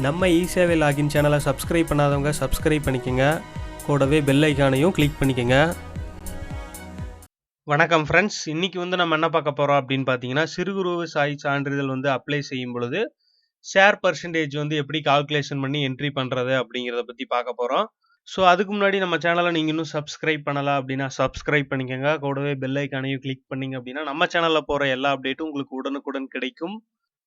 நம்ம இ சேவை லாகின் சேனலை சப்ஸ்கிரைப் பண்ணாதவங்க சப்ஸ்கிரைப் பண்ணிக்கோங்க. கூடவே பெல் ஐக்கானையும் கிளிக் பண்ணிக்கோங்க. வணக்கம் ஃப்ரெண்ட்ஸ் இன்றைக்கி வந்து நம்ம என்ன பார்க்க போகிறோம் அப்படின்னு பார்த்தீங்கன்னா சிறு குறு சாய் சான்றிதழ் வந்து அப்ளை செய்யும் பொழுது ஷேர் பர்சன்டேஜ் வந்து எப்படி கால்குலேஷன் பண்ணி என்ட்ரி பண்ணுறது அப்படிங்கிறத பற்றி பார்க்க போகிறோம் ஸோ அதுக்கு முன்னாடி நம்ம சேனலை நீங்கள் இன்னும் சப்ஸ்கிரைப் பண்ணலாம் அப்படின்னா சப்ஸ்கிரைப் பண்ணிக்கோங்க. கூடவே பெல் ஐக்கானையும் கிளிக் பண்ணிங்க அப்படின்னா நம்ம சேனலில் போகிற எல்லா அப்டேட்டும் உங்களுக்கு உடனுக்குடன் கிடைக்கும்.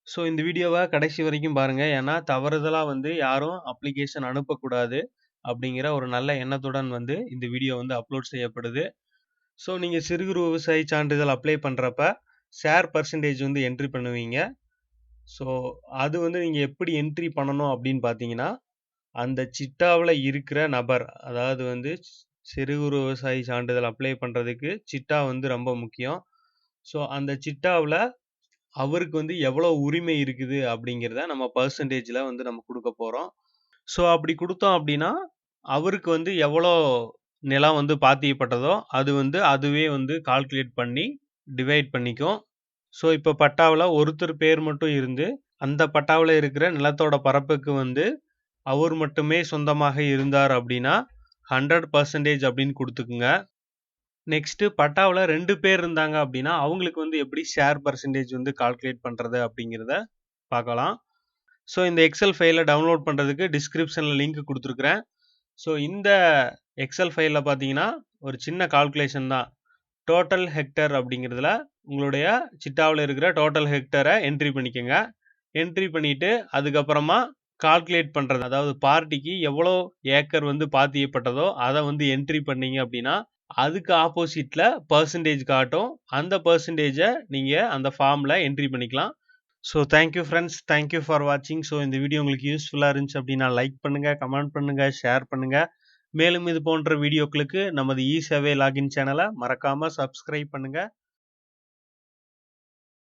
ஸோ இந்த வீடியோவை கடைசி வரைக்கும் பாருங்கள் ஏன்னா தவறுதலாக வந்து யாரும் அப்ளிகேஷன் அனுப்பக்கூடாது அப்படிங்கிற ஒரு நல்ல எண்ணத்துடன் வந்து இந்த வீடியோ வந்து அப்லோட் செய்யப்படுது. ஸோ நீங்கள் சிறு குறு விவசாயி சான்றிதழ் அப்ளை பண்ணுறப்ப ஷேர் பர்சன்டேஜ் வந்து என்ட்ரி பண்ணுவீங்க. ஸோ அது வந்து நீங்கள் எப்படி என்ட்ரி பண்ணணும் அப்படின்னு பார்த்தீங்கன்னா அந்த சிட்டாவில் இருக்கிற நபர் அதாவது வந்து சிறு குறு விவசாயி சான்றிதழ் அப்ளை பண்ணுறதுக்கு சிட்டா வந்து ரொம்ப முக்கியம். ஸோ அந்த சிட்டாவில் அவருக்கு வந்து எவ்வளோ உரிமை இருக்குது அப்படிங்கிறத நம்ம பர்சன்டேஜில் வந்து நம்ம கொடுக்க போகிறோம் ஸோ அப்படி கொடுத்தோம் அப்படின்னா அவருக்கு வந்து எவ்வளோ நிலம் வந்து பாத்தியப்பட்டதோ அது வந்து அதுவே வந்து கால்குலேட் பண்ணி டிவைட் பண்ணிக்கும். ஸோ இப்போ பட்டாவில் ஒருத்தர் பேர் மட்டும் இருந்து அந்த பட்டாவில் இருக்கிற நிலத்தோட பரப்புக்கு வந்து அவர் மட்டுமே சொந்தமாக இருந்தார் அப்படின்னா ஹண்ட்ரட் பர்சன்டேஜ் அப்படின்னு கொடுத்துக்குங்க. நெக்ஸ்ட்டு பட்டாவில் ரெண்டு பேர் இருந்தாங்க அப்படின்னா அவங்களுக்கு வந்து எப்படி ஷேர் பர்சன்டேஜ் வந்து கால்குலேட் பண்ணுறது அப்படிங்கிறத பார்க்கலாம். ஸோ இந்த எக்ஸல் ஃபைலை டவுன்லோட் பண்ணுறதுக்கு டிஸ்கிரிப்ஷனில் லிங்க் கொடுத்துருக்குறேன். ஸோ இந்த எக்ஸல் ஃபைலில் பார்த்தீங்கன்னா ஒரு சின்ன கால்குலேஷன் தான். டோட்டல் ஹெக்டர் அப்படிங்கிறதுல உங்களுடைய சிட்டாவில் இருக்கிற டோட்டல் ஹெக்டரை என்ட்ரி பண்ணிக்கோங்க. என்ட்ரி பண்ணிவிட்டு அதுக்கப்புறமா கால்குலேட் பண்ணுறது அதாவது பார்ட்டிக்கு எவ்வளோ ஏக்கர் வந்து பாத்தியப்பட்டதோ அதை வந்து என்ட்ரி பண்ணீங்க அப்படின்னா அதுக்கு ஆப்போசிட்டில் பர்சன்டேஜ் காட்டும். அந்த பர்சன்டேஜை நீங்கள் அந்த ஃபார்மில் என்ட்ரி பண்ணிக்கலாம். So thank you friends thank you for வாட்சிங் ஸோ இந்த வீடியோ உங்களுக்கு யூஸ்ஃபுல்லாக இருந்துச்சு அப்படின்னா லைக் பண்ணுங்கள் கமெண்ட் பண்ணுங்கள் ஷேர் பண்ணுங்கள் மேலும் இது போன்ற வீடியோக்களுக்கு நமது இ சேவை லாகின் சேனலை மறக்காமல் சப்ஸ்கிரைப் பண்ணுங்கள்